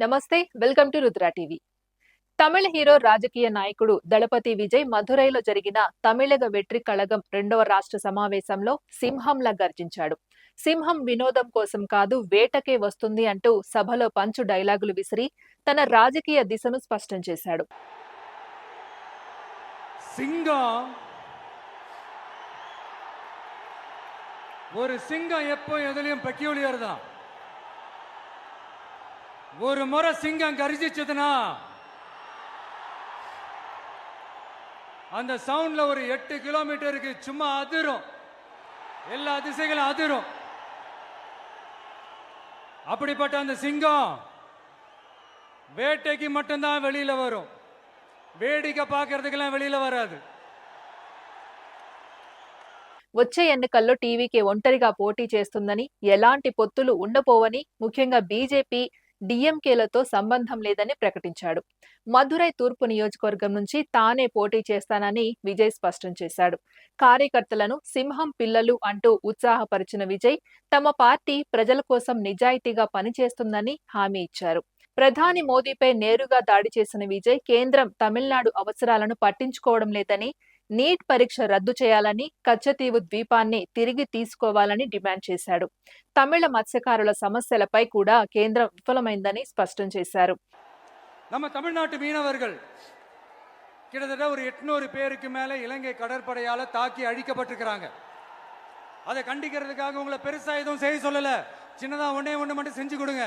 నమస్తే welcome to Rudra TV Tamil hero రాజకీయ నాయకుడు దళపతి విజయ్ మధురైలో జరిగిన తమిళగ వెట్రి కళగం రెండవ రాష్ట్ర సమావేశంలో సింహంలా గర్జించాడు సింహం వినోదం కోసం కాదు వేటకే వస్తుంది అంటూ సభలో పంచు డైలాగులు విసిరి తన రాజకీయ దిశను స్పష్టం చేశాడు சிங்கம் ஒரு சிங்கம் எப்போ எதுலயும் பெக்யூலியர் தான் ஒரு முறை சிங்கம் கரிச்சிச்சதுன்னா அந்த சவுண்ட்ல ஒரு எட்டு கிலோமீட்டருக்கு சும்மா அதிரும் எல்லா திசைகளும் அதிரும் அப்படிப்பட்ட அந்த சிங்கம் வேட்டைக்கு மட்டும்தான் வெளியில வரும் வேடிக்கை பார்க்கறதுக்கெல்லாம் வெளியில வராது వచ్చే ఎన్నికల్లో టీవీకి ఒంటరిగా పోటీ చేస్తుందని ఎలాంటి పొత్తులు ఉండపోవని ముఖ్యంగా బీజేపీ డిఎంకేలతో సంబంధం లేదని ప్రకటించాడు. మధురై తూర్పు నియోజకవర్గం నుంచి తానే పోటీ చేస్తానని విజయ్ స్పష్టం చేశాడు. కార్యకర్తలను సింహం పిల్లలు అంటూ ఉత్సాహపరిచిన విజయ్ తమ పార్టీ ప్రజల కోసం నిజాయితీగా పనిచేస్తుందని హామీ ఇచ్చారు. ప్రధాని మోదీపై నేరుగా దాడి చేసిన విజయ్ కేంద్రం తమిళనాడు అవసరాలను పట్టించుకోవడం లేదని నీట్ పరీక్ష రద్దు చేయాలని కచ్చతీవు ద్వీపాన్ని తిరిగి తీసుకోవాలని డిమాండ్ చేశాడు తమిళ మత్స్యకారుల సమస్యలపై కూడా కేంద్రం విఫలమైందని స్పష్టం చేశారు நம்ம தமிழ்நாட்டு மீனவர்கள் கிட்டத்தட்ட ஒரு எட்நூறு பேருக்கு மேல இலங்கை கடற்படையால தாக்கி அழிக்கப்பட்டிருக்கிறாங்க அதை கண்டிக்கிறதுக்காக உங்களை பெருசா எதுவும் செய்ய சொல்லல சின்னதா ஒண்ணே ஒண்ணு மட்டும் செஞ்சு கொடுங்க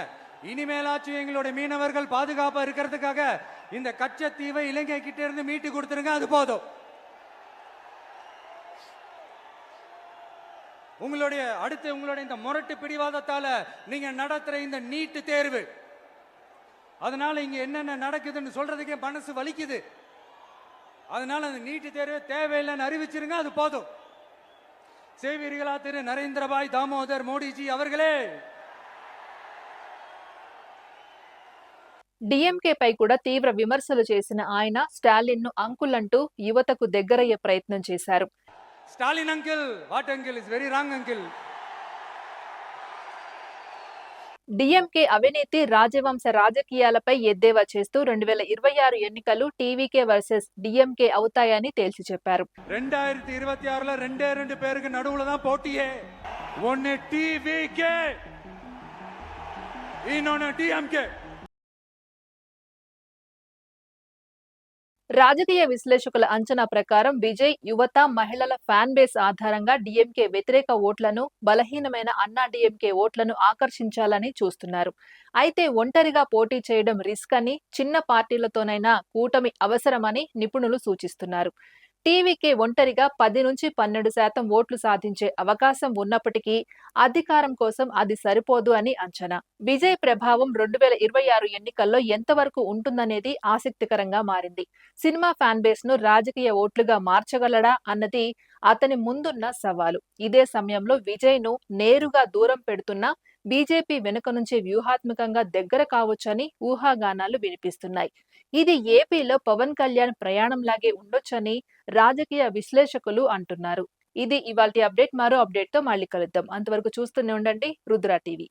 இனிமேலாச்சும் எங்களுடைய மீனவர்கள் பாதுகாப்பா இருக்கிறதுக்காக இந்த கச்சத்தீவை இலங்கை கிட்ட இருந்து மீட்டு கொடுத்துருங்க அது போதும் உங்களுடைய அடுத்து உங்களுடைய இந்த முரட்டு பிடிவாதத்தால நீங்க நடத்துற இந்த நீட்டு தேர்வு அதனால இங்க என்னென்ன நடக்குதுன்னு சொல்றதுக்கே மனசு வலிக்குது அதனால அந்த நீட்டு தேர்வு தேவையில்லைன்னு அறிவிச்சிருங்க அது போதும் செய்வீர்களா திரு நரேந்திரபாய் தாமோதர் மோடிஜி அவர்களே డిఎంకేపై కూడా తీవ్ర విమర్శలు చేసిన ఆయన స్టాలిన్ ను అంకుల్ అంటూ యువతకు దగ్గరయ్యే ప్రయత్నం చేశారు Stalin uncle what uncle is very wrong uncle DMK అవినీతి రాజవంశ రాజకీయాలపై ఎద్దేవా చేస్తూ రెండు వేల ఇరవై ఆరు ఎన్నికలు టీవీకే వర్సెస్ డిఎంకే అవుతాయని తేల్చి చెప్పారు ரெண்டாயிரத்தி இருபத்தி ஆறுல ரெண்டே ரெண்டு பேருக்கு நடுவுல தான் போட்டியே ஒன்னு டிவிகே இன்னொன்னு டிஎம்கே రాజకీయ విశ్లేషకుల అంచనా ప్రకారం విజయ్ యువత మహిళల ఫ్యాన్ బేస్ ఆధారంగా డిఎంకే వ్యతిరేక ఓట్లను బలహీనమైన అన్నా డిఎంకే ఓట్లను ఆకర్షించాలని చూస్తున్నారు. అయితే ఒంటరిగా పోటీ చేయడం రిస్క్ అని చిన్న పార్టీలతోనైనా కూటమి అవసరమని నిపుణులు సూచిస్తున్నారు. టీవీకి ఒంటరిగా పది నుంచి పన్నెండు శాతం ఓట్లు సాధించే అవకాశం ఉన్నప్పటికీ అధికారం కోసం అది సరిపోదు అని అంచనా. విజయ్ ప్రభావం రెండు వేల ఇరవై ఆరు ఎన్నికల్లో ఎంతవరకు ఉంటుందనేది ఆసక్తికరంగా మారింది. సినిమా ఫ్యాన్ బేస్ను రాజకీయ ఓట్లుగా మార్చగలడా అన్నది అతని ముందున్న సవాలు. ఇదే సమయంలో విజయ్ను నేరుగా దూరం పెడుతున్న బీజేపీ వెనుక నుంచి వ్యూహాత్మకంగా దగ్గర కావచ్చని ఊహాగానాలు వినిపిస్తున్నాయి. ఇది ఏపీలో పవన్ కళ్యాణ్ ప్రయాణంలాగే ఉండొచ్చని రాజకీయ విశ్లేషకులు అంటున్నారు. ఇది ఇవాళ అప్డేట్. మరో అప్డేట్తో మళ్ళీ కలుద్దాం. అంతవరకు చూస్తూనే ఉండండి. రుద్రా టీవీ.